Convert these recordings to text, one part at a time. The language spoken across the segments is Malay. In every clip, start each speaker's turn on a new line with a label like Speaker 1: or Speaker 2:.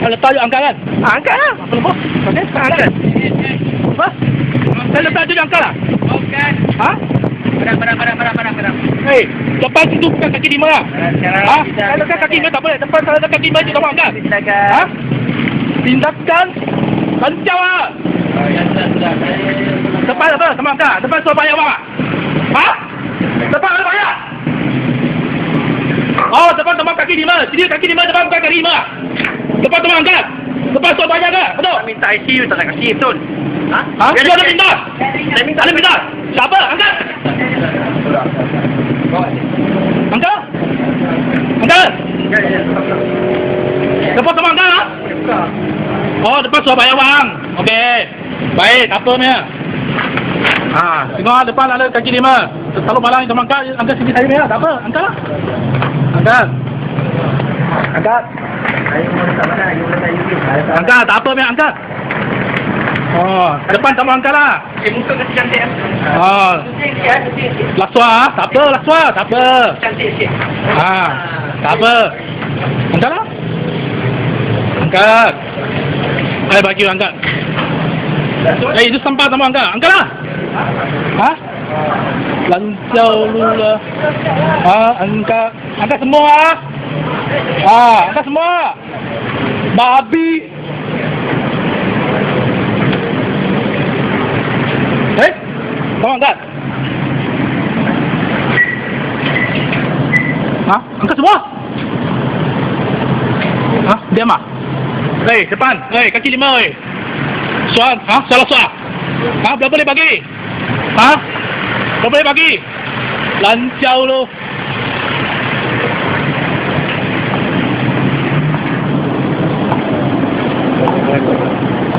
Speaker 1: Saya letak je angkat kan? Ah, angkat lah. Apa lembut? Okey, tak angkat. Apa? Saya letak je angkat lah.
Speaker 2: Bukan.
Speaker 1: Ha?
Speaker 2: Berang, berang, berang, berang, berang.
Speaker 1: Hei, lepas itu bukan kaki lima lah. Ha? Saya letak kaki lima tak boleh. Lepas saya letak kaki lima je tak boleh angkat. Ha? Tindakan kencang lah. Depan apa? Sama angkat. Depan suruh bayar ah? Ha? Depan ada bayar? Oh, depan teman kaki lima. Sini kaki lima, depan bukan kaki lima. Depan teman angkat. Depan suruh bayar ke? Betul?
Speaker 2: Tak minta ICU tak nak kasih betul. Ha?
Speaker 1: Ha? Dia ada minta.
Speaker 2: Saya minta.
Speaker 1: Ada minta. Siapa? Angkat. Angkat. Angkat.
Speaker 2: Ya.
Speaker 1: Depan teman angkat ah? Oh, depan suruh bayar wang. Okey. Baik, tak apa punya. Ha, tengok ah, depan ada kaki lima. Selalu malang teman angkat, angkat sini saya punya. Tak apa, angkat lah. Angkat. Angkat. Angkat, tak apa punya, angkat. Oh, depan tak mau angkat lah.
Speaker 2: Eh, muka kasi cantik.
Speaker 1: Oh,
Speaker 2: Cantik sikit, eh.
Speaker 1: Laswa ah. Tak apa, laswa. Tak apa.
Speaker 2: Cantik sikit.
Speaker 1: Ha, tak apa. Angkat lah. Angkat. Saya bagi angkat. Eh, itu sampah tak mau angkat. Angkat lah. Ha? Lancau lula. Ha, angkat. Angkat semua ah. Ha, angkat semua. Babi. Eh? Kau angkat. Ha? Angkat semua. Ha? Diam ah. Hei, depan. Hei, kaki lima, hei. Suan, ha? Salah suah. Ha? Berapa boleh bagi? Ha? Berapa boleh bagi? Lancau lu.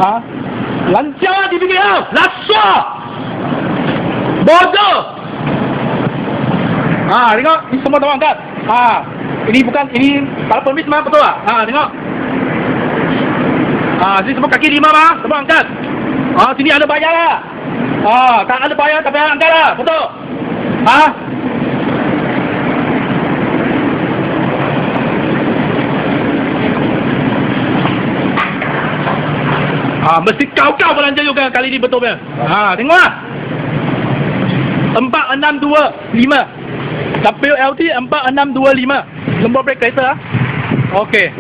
Speaker 1: Ha? Lancau lah dipikir kau. Bodoh. Ha, tengok. Ini semua tak angkat. Ha. Ini bukan, ini kalau permis mah betul tak? Ha, tengok. Ha, sini semua kaki lima mah. Semua angkat. Ha, sini ada bayar lah. Ha, tak ada bayar payah angkat lah. Betul. Ha? Ha, mesti kau-kau belanja juga kali ni betul punya. Ha, tengoklah. Empat enam dua lima. WLT empat enam dua lima. Nombor brake kereta ah. Okey.